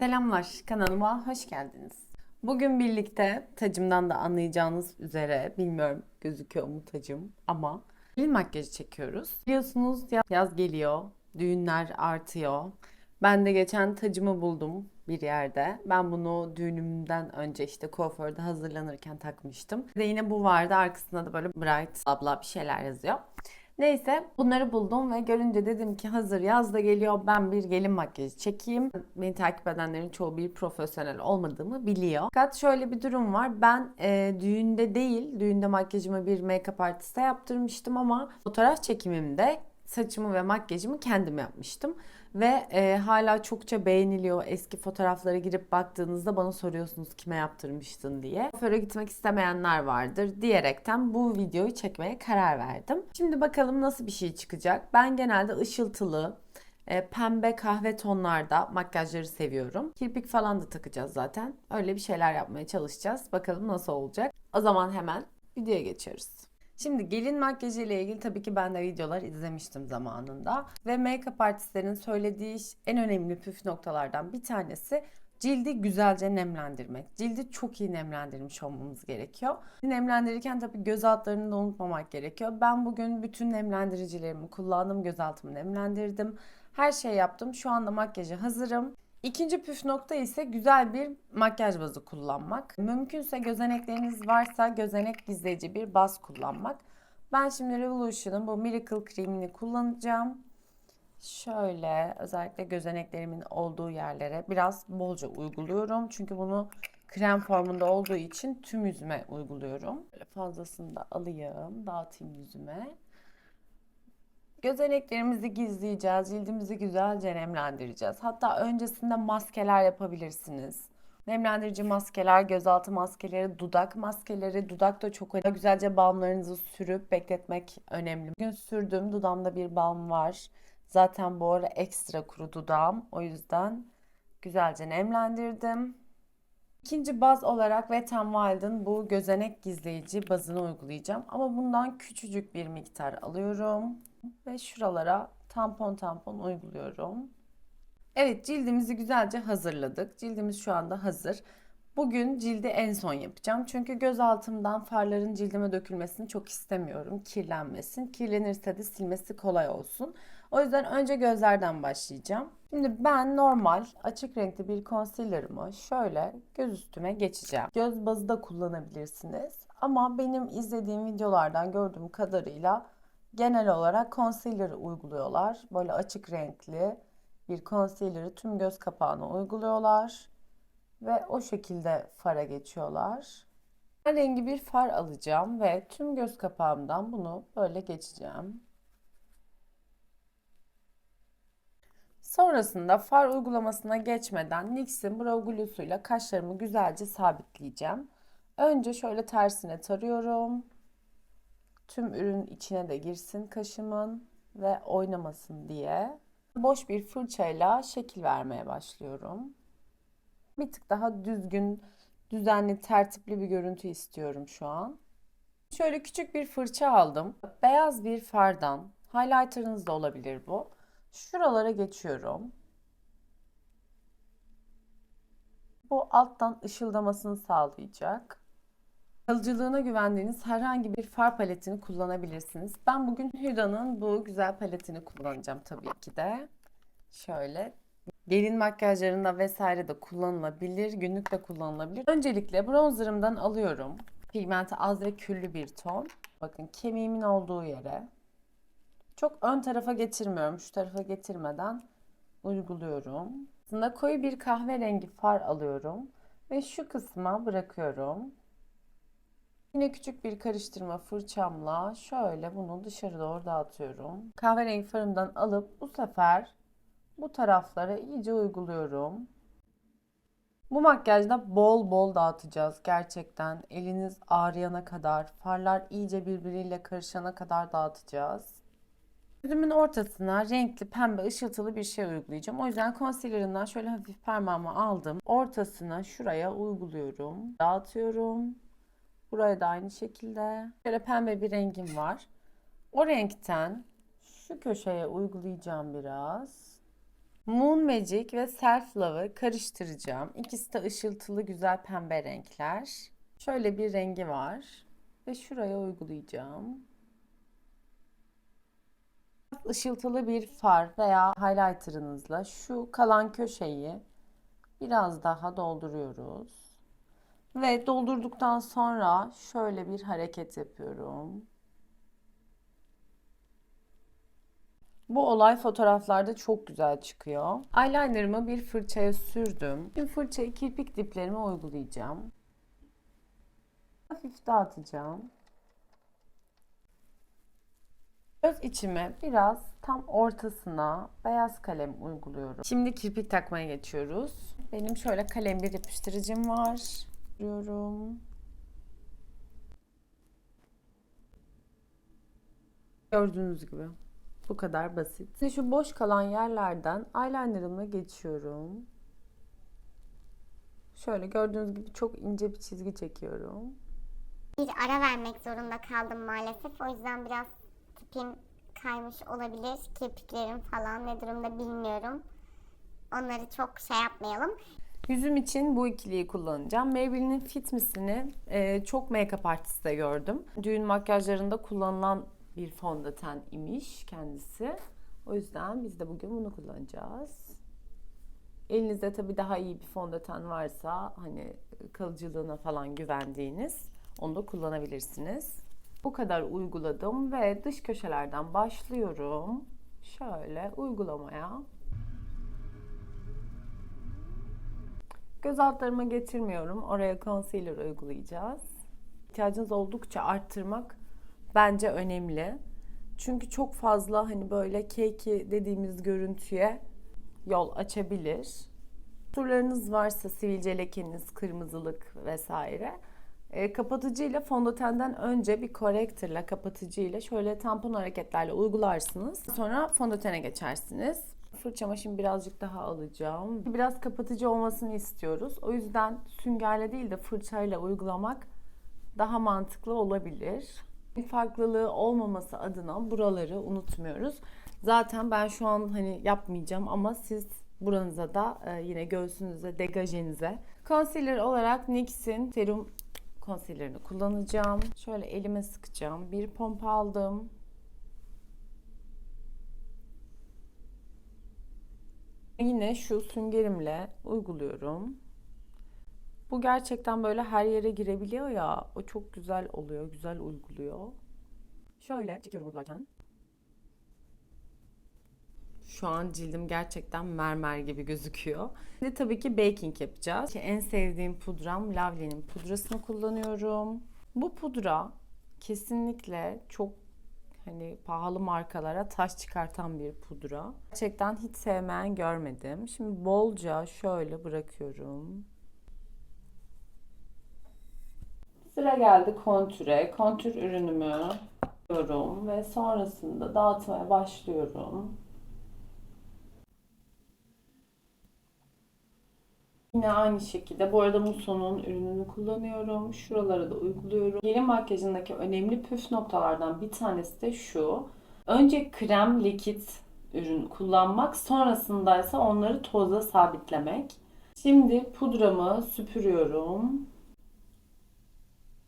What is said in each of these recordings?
Selamlar, kanalıma hoş geldiniz. Bugün birlikte tacımdan da anlayacağınız üzere, bilmiyorum gözüküyor mu tacım ama gelin makyajı çekiyoruz. Biliyorsunuz ya- yaz geliyor, düğünler artıyor. Ben de geçen tacımı buldum bir yerde. Ben bunu düğünümden önce işte kuaförde hazırlanırken takmıştım. De yine bu vardı. Arkasında da böyle Bright abla bir şeyler yazıyor. Neyse bunları buldum ve görünce dedim ki hazır yaz da geliyor ben bir gelin makyajı çekeyim. Beni takip edenlerin çoğu bir profesyonel olmadığımı biliyor. Fakat şöyle bir durum var. Ben e, düğünde değil, düğünde makyajımı bir make-up artiste yaptırmıştım ama fotoğraf çekimimde saçımı ve makyajımı kendim yapmıştım. Ve e, hala çokça beğeniliyor. Eski fotoğraflara girip baktığınızda bana soruyorsunuz kime yaptırmıştın diye. Kuaföre gitmek istemeyenler vardır diyerekten bu videoyu çekmeye karar verdim. Şimdi bakalım nasıl bir şey çıkacak. Ben genelde ışıltılı, e, pembe kahve tonlarda makyajları seviyorum. Kirpik falan da takacağız zaten. Öyle bir şeyler yapmaya çalışacağız. Bakalım nasıl olacak. O zaman hemen videoya geçiyoruz. Şimdi gelin makyajı ile ilgili tabii ki ben de videolar izlemiştim zamanında. Ve make-up artistlerin söylediği en önemli püf noktalardan bir tanesi cildi güzelce nemlendirmek. Cildi çok iyi nemlendirmiş olmamız gerekiyor. Nemlendirirken tabii göz altlarını da unutmamak gerekiyor. Ben bugün bütün nemlendiricilerimi kullandım. Göz altımı nemlendirdim. Her şey yaptım. Şu anda makyaja hazırım. İkinci püf nokta ise güzel bir makyaj bazı kullanmak. Mümkünse gözenekleriniz varsa gözenek gizleyici bir baz kullanmak. Ben şimdi Revolution'ın bu Miracle kremini kullanacağım. Şöyle özellikle gözeneklerimin olduğu yerlere biraz bolca uyguluyorum. Çünkü bunu krem formunda olduğu için tüm yüzüme uyguluyorum. Böyle fazlasını da alayım, dağıtayım yüzüme. Gözeneklerimizi gizleyeceğiz, cildimizi güzelce nemlendireceğiz. Hatta öncesinde maskeler yapabilirsiniz. Nemlendirici maskeler, gözaltı maskeleri, dudak maskeleri. Dudak da çok önemli. Güzelce balmlarınızı sürüp bekletmek önemli. Bugün sürdüğüm dudağımda bir balm var. Zaten bu ara ekstra kuru dudağım. O yüzden güzelce nemlendirdim. İkinci baz olarak Wet n Wild'ın bu gözenek gizleyici bazını uygulayacağım. Ama bundan küçücük bir miktar alıyorum. Ve şuralara tampon tampon uyguluyorum. Evet cildimizi güzelce hazırladık. Cildimiz şu anda hazır. Bugün cildi en son yapacağım. Çünkü göz altımdan farların cildime dökülmesini çok istemiyorum. Kirlenmesin. Kirlenirse de silmesi kolay olsun. O yüzden önce gözlerden başlayacağım. Şimdi ben normal açık renkli bir concealer'ımı şöyle göz üstüme geçeceğim. Göz bazı da kullanabilirsiniz. Ama benim izlediğim videolardan gördüğüm kadarıyla genel olarak concealer uyguluyorlar. Böyle açık renkli bir concealer'ı tüm göz kapağına uyguluyorlar ve o şekilde fara geçiyorlar. Ben rengi bir far alacağım ve tüm göz kapağımdan bunu böyle geçeceğim. Sonrasında far uygulamasına geçmeden NYX'in Brow Glue'suyla kaşlarımı güzelce sabitleyeceğim. Önce şöyle tersine tarıyorum. Tüm ürün içine de girsin kaşımın ve oynamasın diye. Boş bir fırçayla şekil vermeye başlıyorum. Bir tık daha düzgün, düzenli, tertipli bir görüntü istiyorum şu an. Şöyle küçük bir fırça aldım. Beyaz bir fardan, highlighter'ınız da olabilir bu. Şuralara geçiyorum. Bu alttan ışıldamasını sağlayacak. Kalıcılığına güvendiğiniz herhangi bir far paletini kullanabilirsiniz. Ben bugün Huda'nın bu güzel paletini kullanacağım tabii ki de. Şöyle gelin makyajlarında vesaire de kullanılabilir, günlük de kullanılabilir. Öncelikle bronzerımdan alıyorum. Pigmenti az ve küllü bir ton. Bakın kemiğimin olduğu yere. Çok ön tarafa getirmiyorum. Şu tarafa getirmeden uyguluyorum. Aslında koyu bir kahverengi far alıyorum ve şu kısma bırakıyorum. Yine küçük bir karıştırma fırçamla şöyle bunu dışarı doğru dağıtıyorum. Kahverengi farımdan alıp bu sefer bu taraflara iyice uyguluyorum. Bu makyajda bol bol dağıtacağız gerçekten. Eliniz ağrıyana kadar, farlar iyice birbiriyle karışana kadar dağıtacağız. Yüzümün ortasına renkli pembe ışıltılı bir şey uygulayacağım. O yüzden concealer'ından şöyle hafif parmağımı aldım. Ortasına şuraya uyguluyorum. Dağıtıyorum. Buraya da aynı şekilde. Şöyle pembe bir rengim var. O renkten şu köşeye uygulayacağım biraz. Moon Magic ve Self Love'ı karıştıracağım. İkisi de ışıltılı güzel pembe renkler. Şöyle bir rengi var ve şuraya uygulayacağım. Işıltılı bir far veya highlighter'ınızla şu kalan köşeyi biraz daha dolduruyoruz. Ve doldurduktan sonra şöyle bir hareket yapıyorum. Bu olay fotoğraflarda çok güzel çıkıyor. Eyelinerımı bir fırçaya sürdüm. Şimdi fırçayı kirpik diplerime uygulayacağım. Hafif dağıtacağım. Göz içime biraz tam ortasına beyaz kalem uyguluyorum. Şimdi kirpik takmaya geçiyoruz. Benim şöyle kalem bir yapıştırıcım var. Diyorum. Gördüğünüz gibi. Bu kadar basit. Şimdi şu boş kalan yerlerden eyelinerımla geçiyorum. Şöyle gördüğünüz gibi çok ince bir çizgi çekiyorum. Bir ara vermek zorunda kaldım maalesef. O yüzden biraz tipim kaymış olabilir. Kirpiklerim falan ne durumda bilmiyorum. Onları çok şey yapmayalım. Yüzüm için bu ikiliyi kullanacağım. Maybelline'in Fit Mi'sini e, çok make-up artiste gördüm. Düğün makyajlarında kullanılan bir fondöten imiş kendisi. O yüzden biz de bugün bunu kullanacağız. Elinizde tabii daha iyi bir fondöten varsa hani kalıcılığına falan güvendiğiniz onu da kullanabilirsiniz. Bu kadar uyguladım ve dış köşelerden başlıyorum. Şöyle uygulamaya. Göz altlarıma getirmiyorum. Oraya concealer uygulayacağız. İhtiyacınız oldukça arttırmak bence önemli. Çünkü çok fazla hani böyle keki dediğimiz görüntüye yol açabilir. Turlarınız varsa sivilce lekeniz, kırmızılık vesaire. E, kapatıcıyla fondötenden önce bir korektörle kapatıcıyla şöyle tampon hareketlerle uygularsınız. Sonra fondötene geçersiniz. Fırçama şimdi birazcık daha alacağım. Biraz kapatıcı olmasını istiyoruz. O yüzden süngerle değil de fırçayla uygulamak daha mantıklı olabilir. Farklılığı olmaması adına buraları unutmuyoruz. Zaten ben şu an hani yapmayacağım ama siz buranıza da e, yine göğsünüze, degajenize. Concealer olarak NYX'in serum concealer'ını kullanacağım. Şöyle elime sıkacağım. Bir pompa aldım. Yine şu süngerimle uyguluyorum. Bu gerçekten böyle her yere girebiliyor ya. O çok güzel oluyor, güzel uyguluyor. Şöyle çekiyorum uygularken. Şu an cildim gerçekten mermer gibi gözüküyor. Şimdi tabii ki baking yapacağız. En sevdiğim pudram Lavle'nin pudrasını kullanıyorum. Bu pudra kesinlikle çok hani pahalı markalara taş çıkartan bir pudra. Gerçekten hiç sevmeyen görmedim. Şimdi bolca şöyle bırakıyorum. Sıra geldi kontüre. Kontür ürünümü alıyorum ve sonrasında dağıtmaya başlıyorum. Yine aynı şekilde. Bu arada Muson'un ürününü kullanıyorum. Şuralara da uyguluyorum. Gelin makyajındaki önemli püf noktalardan bir tanesi de şu. Önce krem, likit ürün kullanmak. Sonrasında ise onları tozla sabitlemek. Şimdi pudramı süpürüyorum.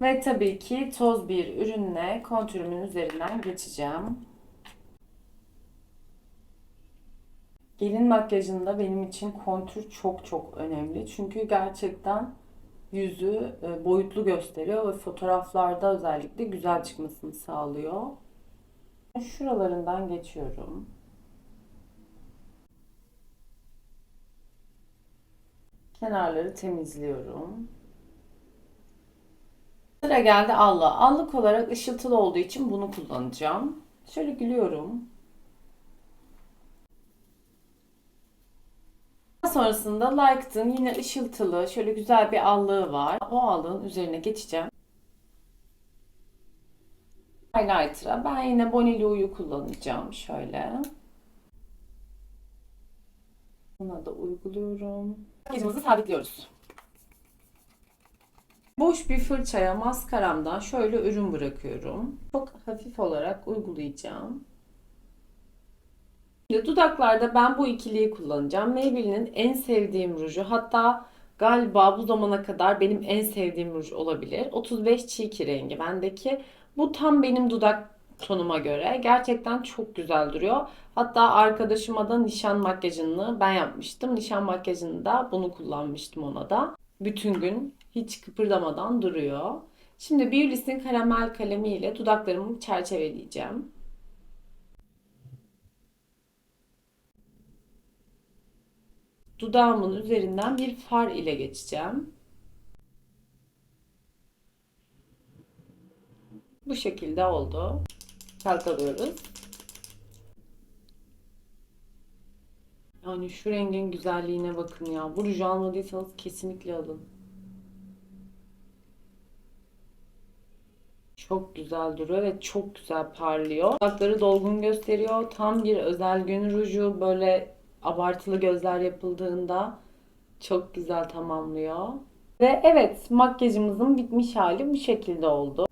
Ve tabii ki toz bir ürünle kontürümün üzerinden geçeceğim. Gelin makyajında benim için kontür çok çok önemli. Çünkü gerçekten yüzü e, boyutlu gösteriyor ve fotoğraflarda özellikle güzel çıkmasını sağlıyor. Şuralarından geçiyorum. Kenarları temizliyorum. Sıra geldi allığa. Allık olarak ışıltılı olduğu için bunu kullanacağım. Şöyle gülüyorum. Sonrasında Like'ın yine ışıltılı şöyle güzel bir allığı var. O allığın üzerine geçeceğim. Highlighter'a ben yine Bonilio'yu kullanacağım şöyle. Buna da uyguluyorum. Makyajımızı sabitliyoruz. Boş bir fırçaya maskaramdan şöyle ürün bırakıyorum. Çok hafif olarak uygulayacağım. Şimdi dudaklarda ben bu ikiliyi kullanacağım. Maybelline'in en sevdiğim ruju. Hatta galiba bu zamana kadar benim en sevdiğim ruj olabilir. 35 çiğki rengi bendeki. Bu tam benim dudak tonuma göre. Gerçekten çok güzel duruyor. Hatta arkadaşıma da nişan makyajını ben yapmıştım. Nişan makyajını da bunu kullanmıştım ona da. Bütün gün hiç kıpırdamadan duruyor. Şimdi Beauty's'in karamel kalemiyle dudaklarımı çerçeveleyeceğim. Dudağımın üzerinden bir far ile geçeceğim. Bu şekilde oldu. Çalkalıyoruz. Yani şu rengin güzelliğine bakın ya. Bu ruju almadıysanız kesinlikle alın. Çok güzel duruyor ve çok güzel parlıyor. Dudakları dolgun gösteriyor. Tam bir özel gün ruju. Böyle abartılı gözler yapıldığında çok güzel tamamlıyor. Ve evet makyajımızın bitmiş hali bu şekilde oldu.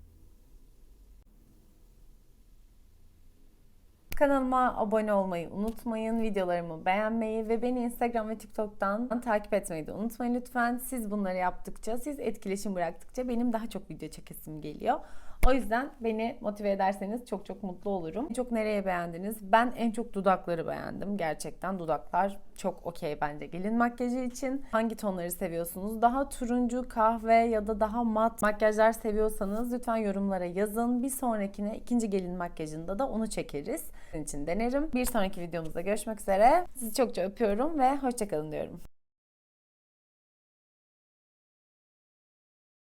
Kanalıma abone olmayı unutmayın. Videolarımı beğenmeyi ve beni Instagram ve TikTok'tan takip etmeyi de unutmayın lütfen. Siz bunları yaptıkça, siz etkileşim bıraktıkça benim daha çok video çekesim geliyor. O yüzden beni motive ederseniz çok çok mutlu olurum. En çok nereye beğendiniz? Ben en çok dudakları beğendim. Gerçekten dudaklar çok okey bence gelin makyajı için. Hangi tonları seviyorsunuz? Daha turuncu, kahve ya da daha mat makyajlar seviyorsanız lütfen yorumlara yazın. Bir sonrakine ikinci gelin makyajında da onu çekeriz. Sizin için denerim. Bir sonraki videomuzda görüşmek üzere. Sizi çokça öpüyorum ve hoşçakalın diyorum.